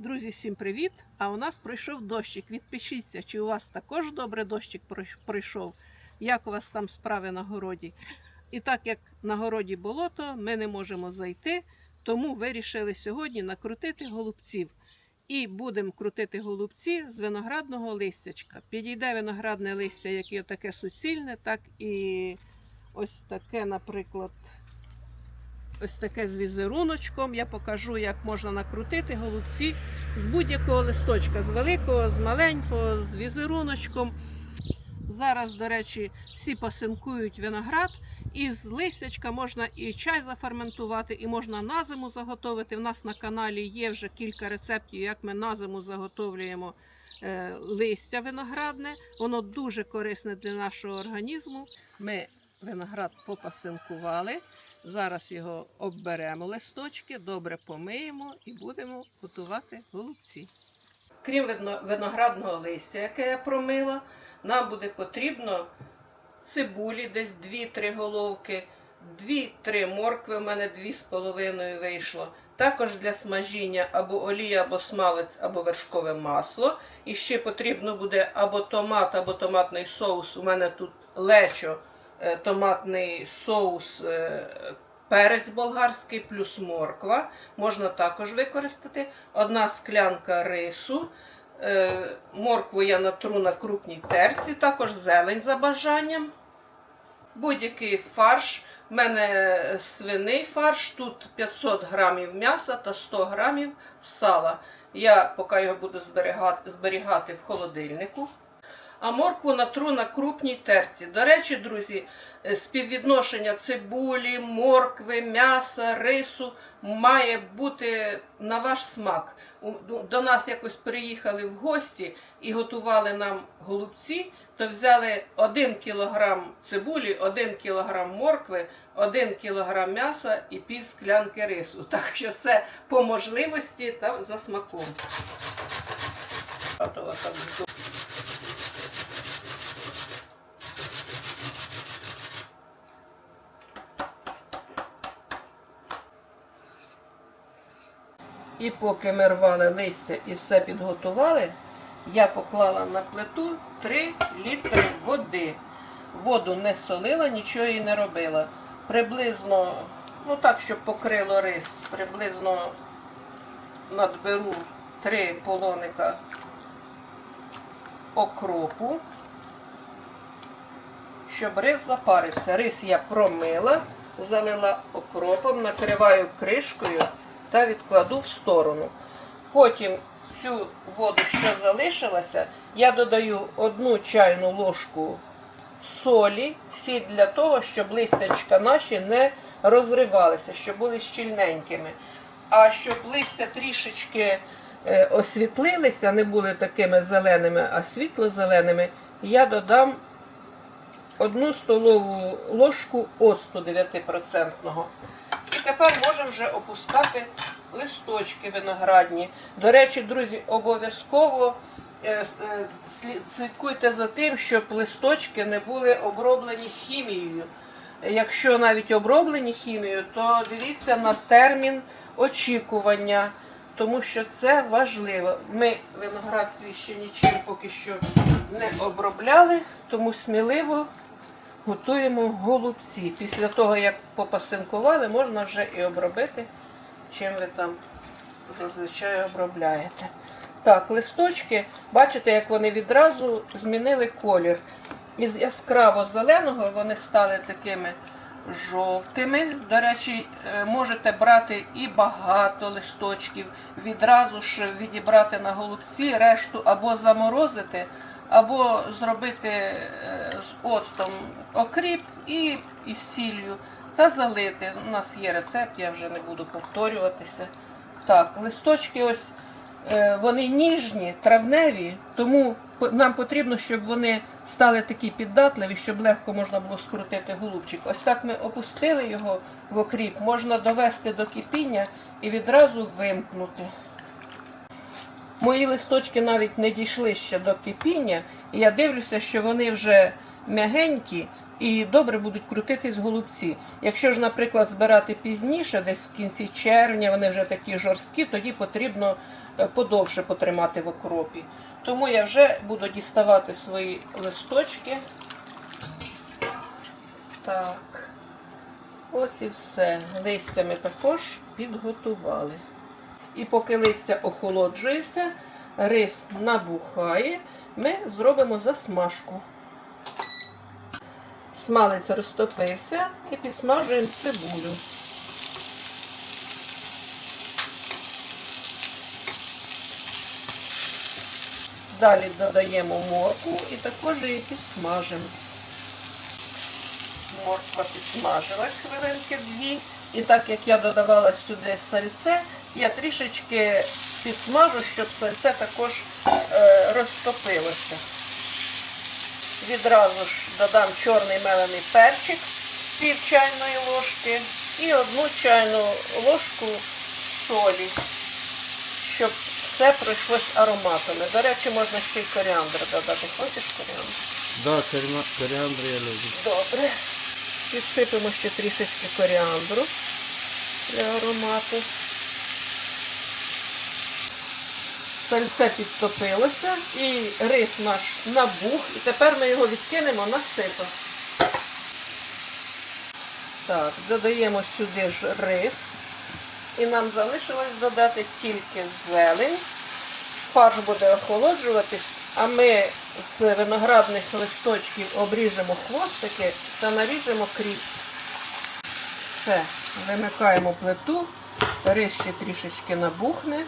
Друзі, всім привіт! А у нас пройшов дощик. Відпишіться, чи у вас також добре дощик пройш- пройшов, як у вас там справи на городі. І так як на городі болото, ми не можемо зайти, тому вирішили сьогодні накрутити голубців. І будемо крутити голубці з виноградного листячка. Підійде виноградне листя, як і таке суцільне, так і ось таке, наприклад, ось таке з візеруночком. Я покажу, як можна накрутити голубці з будь-якого листочка, з великого, з маленького, з візеруночком. Зараз, до речі, всі пасинкують виноград, і з листячка можна і чай заферментувати, і можна на зиму заготовити. У нас на каналі є вже кілька рецептів, як ми на зиму заготовлюємо е, листя виноградне. Воно дуже корисне для нашого організму. Ми виноград попасинкували. Зараз його обберемо листочки, добре помиємо і будемо готувати голубці. Крім виноградного листя, яке я промила, нам буде потрібно цибулі, десь 2-3 головки, 2-3 моркви, у мене 2,5 вийшло. Також для смажіння або олія, або смалець, або вершкове масло. І ще потрібно буде або томат, або томатний соус. У мене тут лечо, томатний соус, е, перець болгарський плюс морква. Можна також використати. Одна склянка рису. Е, Моркву я натру на крупній терці, також зелень за бажанням. Будь-який фарш. У мене свиний фарш, тут 500 грамів м'яса та 100 грамів сала. Я поки його буду зберігати, зберігати в холодильнику. А моркву натру на крупній терці. До речі, друзі, е, співвідношення цибулі, моркви, м'яса, рису має бути на ваш смак. До нас якось приїхали в гості і готували нам голубці, то взяли 1 кг цибулі, 1 кг моркви, 1 кг м'яса і пів склянки рису. Так що це по можливості та за смаком. І поки ми рвали листя і все підготували, я поклала на плиту 3 літри води. Воду не солила, нічого їй не робила. Приблизно, ну так, щоб покрило рис, приблизно надберу 3 полоника окропу, щоб рис запарився. Рис я промила, залила окропом, накриваю кришкою та відкладу в сторону. Потім цю воду, що залишилася, я додаю одну чайну ложку солі, сіль для того, щоб листячка наші не розривалися, щоб були щільненькими. А щоб листя трішечки е, освітлилися, не були такими зеленими, а світло-зеленими, я додам одну столову ложку оцту 9%. І тепер можемо вже опускати листочки виноградні. До речі, друзі, обов'язково е, е, слід- слідкуйте за тим, щоб листочки не були оброблені хімією. Якщо навіть оброблені хімією, то дивіться на термін очікування, тому що це важливо. Ми виноград свій ще нічим поки що не обробляли, тому сміливо готуємо голубці. Після того, як попасинкували, можна вже і обробити, чим ви там зазвичай обробляєте. Так, листочки, бачите, як вони відразу змінили колір. Із яскраво зеленого вони стали такими жовтими. До речі, е, можете брати і багато листочків, відразу ж відібрати на голубці, решту або заморозити, або зробити е, оцтом окріп і із сіллю та залити. У нас є рецепт, я вже не буду повторюватися. Так, листочки ось е, вони ніжні, травневі, тому нам потрібно, щоб вони стали такі піддатливі, щоб легко можна було скрутити голубчик. Ось так ми опустили його в окріп, можна довести до кипіння і відразу вимкнути. Мої листочки навіть не дійшли ще до кипіння, і я дивлюся, що вони вже м'ягенькі і добре будуть крутитись голубці. Якщо ж, наприклад, збирати пізніше, десь в кінці червня, вони вже такі жорсткі, тоді потрібно е, подовше потримати в окропі. Тому я вже буду діставати свої листочки. Так. От і все. Листя ми також підготували. І поки листя охолоджується, рис набухає, ми зробимо засмажку. Смалець розтопився і підсмажуємо цибулю. Далі додаємо моркву і також її підсмажимо. Морква підсмажилась хвилинки дві. І так як я додавала сюди сальце, я трішечки підсмажу, щоб сальце також е, розтопилося. Відразу ж додам чорний мелений перчик пів чайної ложки і одну чайну ложку солі, щоб все пройшлось ароматами. До речі, можна ще й коріандр додати. Хочеш коріандр? Да, коріандр я люблю. Добре. Підсипемо ще трішечки коріандру для аромату. Сальце підтопилося і рис наш набух. І тепер ми його відкинемо на сито. Так, додаємо сюди ж рис. І нам залишилось додати тільки зелень. Фарш буде охолоджуватись, а ми з виноградних листочків обріжемо хвостики та наріжемо кріп. Все, вимикаємо плиту, рис ще трішечки набухне.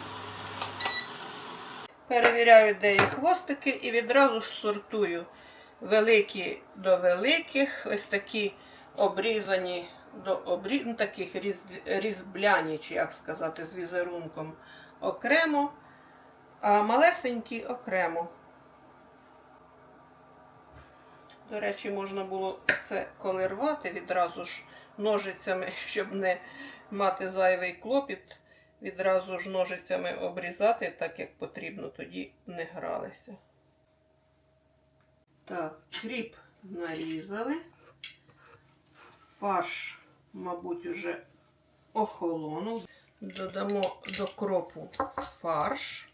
Перевіряю, де є хвостики, і відразу ж сортую великі до великих, ось такі обрізані до обрі... ну, таких різ... різбляні, чи як сказати, з візерунком окремо, а малесенькі окремо. До речі, можна було це коли рвати відразу ж ножицями, щоб не мати зайвий клопіт, відразу ж ножицями обрізати, так як потрібно, тоді не гралися. Так, кріп нарізали. Фарш, мабуть, уже охолонув. Додамо до кропу фарш.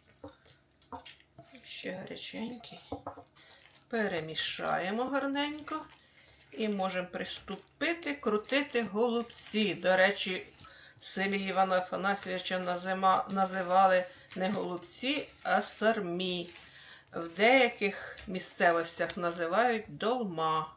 Ще гаряченький. Перемішаємо гарненько і можемо приступити крутити голубці. До речі, в селі Івана Афанасьовича називали не голубці, а сармі. В деяких місцевостях називають долма.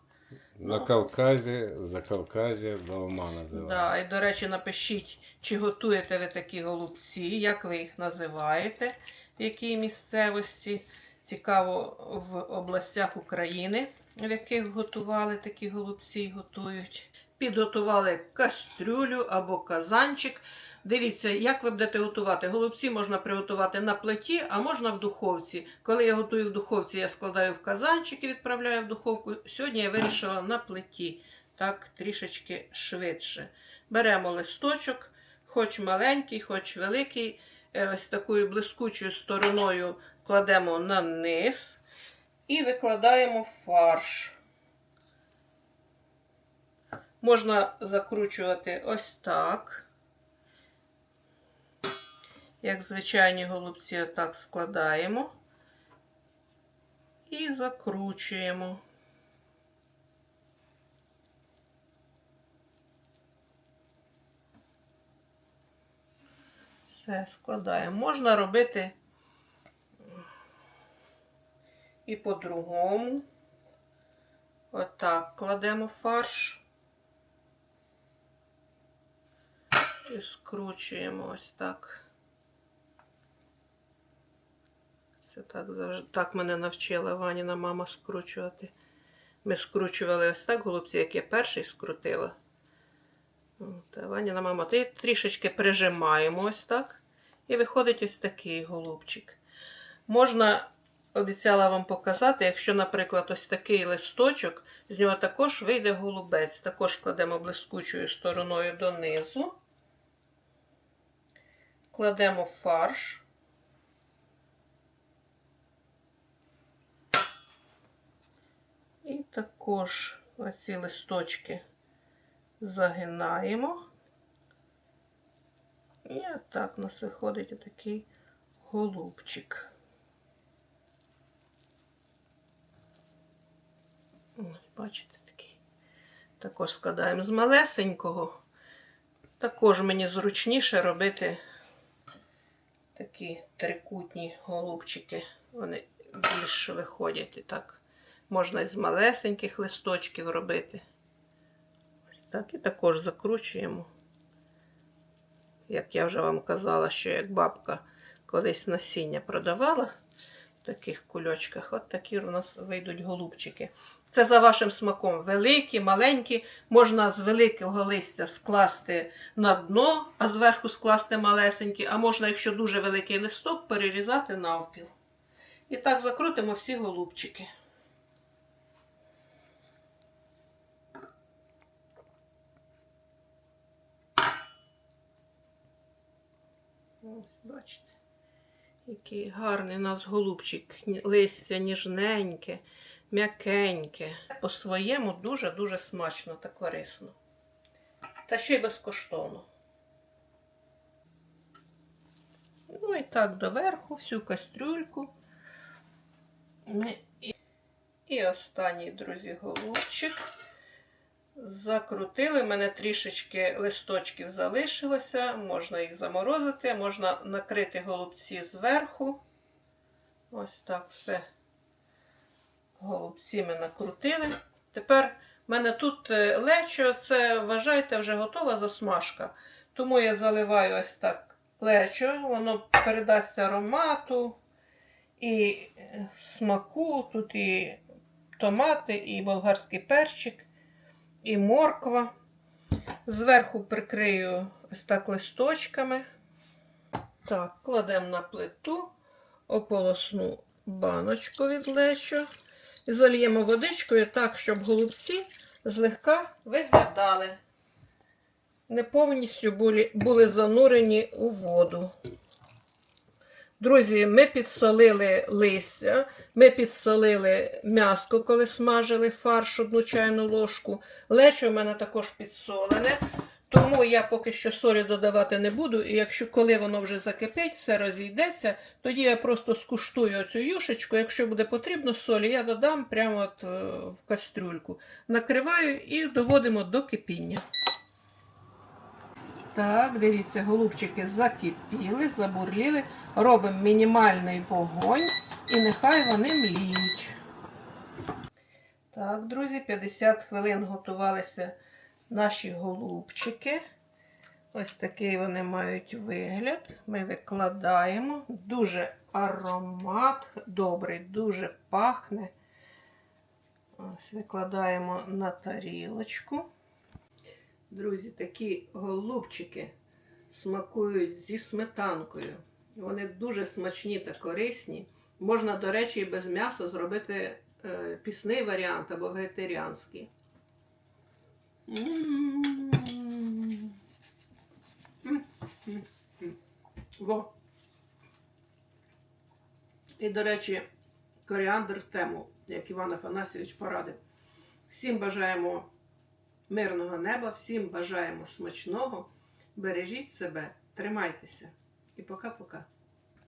На Кавказі, за Кавказі долма називають. Да, і, до речі, напишіть, чи готуєте ви такі голубці, як ви їх називаєте, в якій місцевості. Цікаво в областях України, в яких готували такі голубці і готують. Підготували кастрюлю або казанчик. Дивіться, як ви будете готувати. Голубці можна приготувати на плиті, а можна в духовці. Коли я готую в духовці, я складаю в казанчик і відправляю в духовку. Сьогодні я вирішила на плиті. Так, трішечки швидше. Беремо листочок, хоч маленький, хоч великий. Е, Ось такою блискучою стороною кладемо на низ і викладаємо фарш. Можна закручувати ось так. Як звичайні голубці, отак складаємо і закручуємо. Все, складаємо. Можна робити і по-другому. Отак кладемо фарш. І скручуємо ось так. Це так. Так мене навчила Ваніна мама скручувати. Ми скручували ось так голубці, як я перший скрутила. От, а Ваніна мама, ти трішечки прижимаємо ось так. І виходить ось такий голубчик. Можна, обіцяла вам показати, якщо, наприклад, ось такий листочок, з нього також вийде голубець. Також кладемо блискучою стороною донизу. Кладемо фарш. І також оці листочки загинаємо. І отак у нас виходить отакий голубчик. Бачите, такий. Також складаємо з малесенького. Також мені зручніше робити такі трикутні голубчики. Вони більш виходять і так. Можна із малесеньких листочків робити. Ось так і також закручуємо. Як я вже вам казала, що як бабка колись насіння продавала таких кульочках, от такі у нас вийдуть голубчики. Це за вашим смаком. Великі, маленькі. Можна з великого листя скласти на дно, а зверху скласти малесенькі, а можна, якщо дуже великий листок, перерізати навпіл. І так закрутимо всі голубчики. Бачите, який гарний у нас голубчик. Листя ніжненьке, м'якеньке. По-своєму дуже-дуже смачно та корисно. Та ще й безкоштовно. Ну і так доверху, всю кастрюльку. І- І останній, друзі, голубчик. Закрутили, У мене трішечки листочків залишилося, можна їх заморозити, можна накрити голубці зверху. Ось так все. Голубці ми накрутили. Тепер в мене тут е, лечо, це вважайте вже готова засмажка. Тому я заливаю ось так лечо, воно передасть аромату і е, смаку. Тут і томати, і болгарський перчик і морква. Зверху прикрию ось так листочками. Так, кладемо на плиту, ополосну баночку від лечо. І зальємо водичкою так, щоб голубці злегка виглядали. Не повністю були, були занурені у воду. Друзі, ми підсолили листя, ми підсолили м'яско, коли смажили фарш одну чайну ложку. Лечо в мене також підсолене, тому я поки що солі додавати не буду. І якщо коли воно вже закипить, все розійдеться, тоді я просто скуштую цю юшечку. Якщо буде потрібно солі, я додам прямо от е, в кастрюльку. Накриваю і доводимо до кипіння. Так, дивіться, голубчики закипіли, забурліли. Робимо мінімальний вогонь і нехай вони мліють. Так, друзі, 50 хвилин готувалися наші голубчики. Ось такий вони мають вигляд. Ми викладаємо. Дуже аромат добрий, дуже пахне. Ось викладаємо на тарілочку. Друзі, такі голубчики смакують зі сметанкою. Вони дуже смачні та корисні. Можна, до речі, і без м'яса зробити е, пісний варіант або вегетаріанський. Во. І, до речі, коріандр в тему, як Іван Афанасьович порадив. Всім бажаємо мирного неба, всім бажаємо смачного. Бережіть себе, тримайтеся. І пока-пока.